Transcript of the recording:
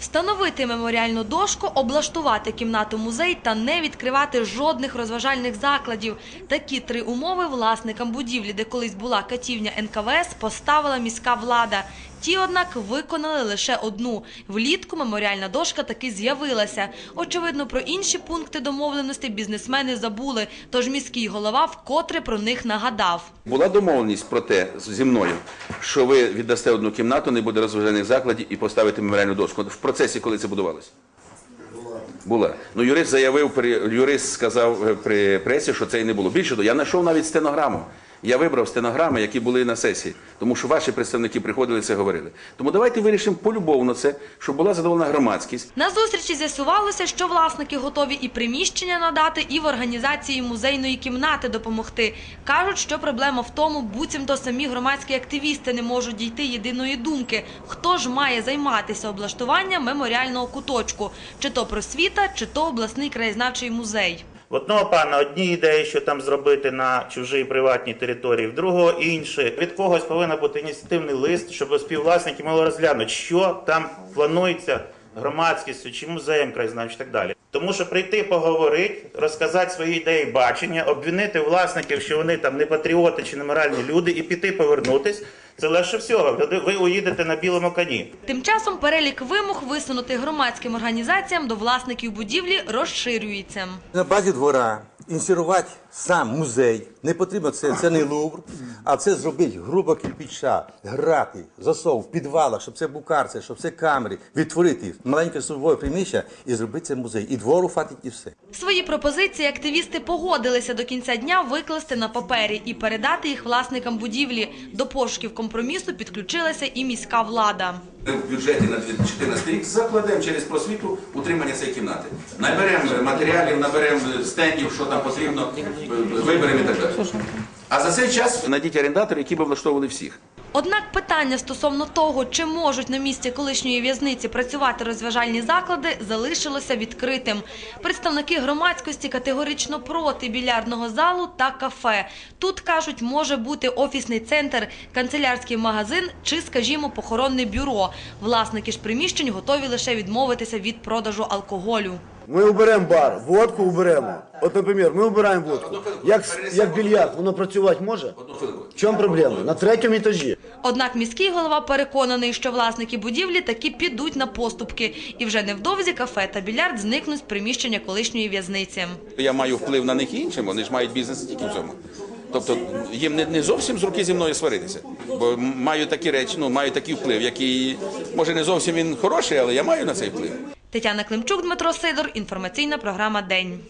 Встановити меморіальну дошку, облаштувати кімнату музей та не відкривати жодних розважальних закладів. Такі три умови власникам будівлі, де колись була катівня НКВС, поставила міська влада. Ті, однак, виконали лише одну. Влітку меморіальна дошка таки з'явилася. Очевидно, про інші пункти домовленості бізнесмени забули, тож міський голова вкотре про них нагадав. Була домовленість про те зі мною, що ви віддасте одну кімнату, не буде розважальних закладів і поставите меморіальну дошку. В процесі, коли це будувалося? Була. Ну, юрист заявив, юрист сказав е, при пресі, що це і не було. Більше того, я знайшов навіть стенограму. Я вибрав стенограми, які були на сесії, тому що ваші представники приходили це говорили. Тому давайте вирішимо полюбовно це, щоб була задоволена громадськість. На зустрічі з'ясувалося, що власники готові і приміщення надати, і в організації музейної кімнати допомогти. Кажуть, що проблема в тому, буцімто самі громадські активісти не можуть дійти єдиної думки. Хто ж має займатися облаштуванням меморіального куточку? Чи то просвіта, чи то обласний краєзнавчий музей. В одного пана одні ідеї, що там зробити на чужій приватній території, в другого інші. Від когось повинен бути ініціативний лист, щоб співвласники могли розглянути, що там планується громадськістю чи музеєм краєзнавчим і так далі. Тому що прийти поговорити, розказати свої ідеї, бачення, обвинити власників, що вони там не патріоти чи не моральні люди, і піти повернутись. Це легше всього. Ви- уїдете на білому коні. Тим часом перелік вимог, висунутих громадським організаціям до власників будівлі, розширюється. На базі двора інсерувати сам музей. Не потрібно це, це не лувр, а це зробити грубо кирпича, грати, засов в підвалах, щоб це був карцер, щоб це камери, відтворити маленьке службове приміщення і зробити це музей. І двору хватить, і все. Свої пропозиції активісти погодилися до кінця дня викласти на папері і передати їх власникам будівлі. До пошуків компромісу підключилася і міська влада. Ми в бюджеті на 2014 рік закладемо через просвіту утримання цієї кімнати. Наберемо матеріалів, наберемо стендів, що там потрібно, виберемо і так далі. А за цей час знайдіть орендаторів, які би влаштовували всіх. Однак питання стосовно того, чи можуть на місці колишньої в'язниці працювати розважальні заклади, залишилося відкритим. Представники громадськості категорично проти більярдного залу та кафе. Тут кажуть, може бути офісний центр, канцелярський магазин чи, скажімо, похоронне бюро. Власники ж приміщень готові лише відмовитися від продажу алкоголю. Ми уберемо бар, водку уберемо. От, наприклад, ми убираємо водку. Як, як більярд, воно працювати може? В чому проблема? На третьому етажі. Однак міський голова переконаний, що власники будівлі таки підуть на поступки. І вже невдовзі кафе та більярд зникнуть з приміщення колишньої в'язниці. Я маю вплив на них іншим, вони ж мають бізнес тільки в цьому. Тобто їм не, зовсім з руки зі мною сваритися, бо маю такі речі, ну маю такий вплив, який може не зовсім він хороший, але я маю на цей вплив. Тетяна Климчук, Дмитро Сидор. Інформаційна програма День.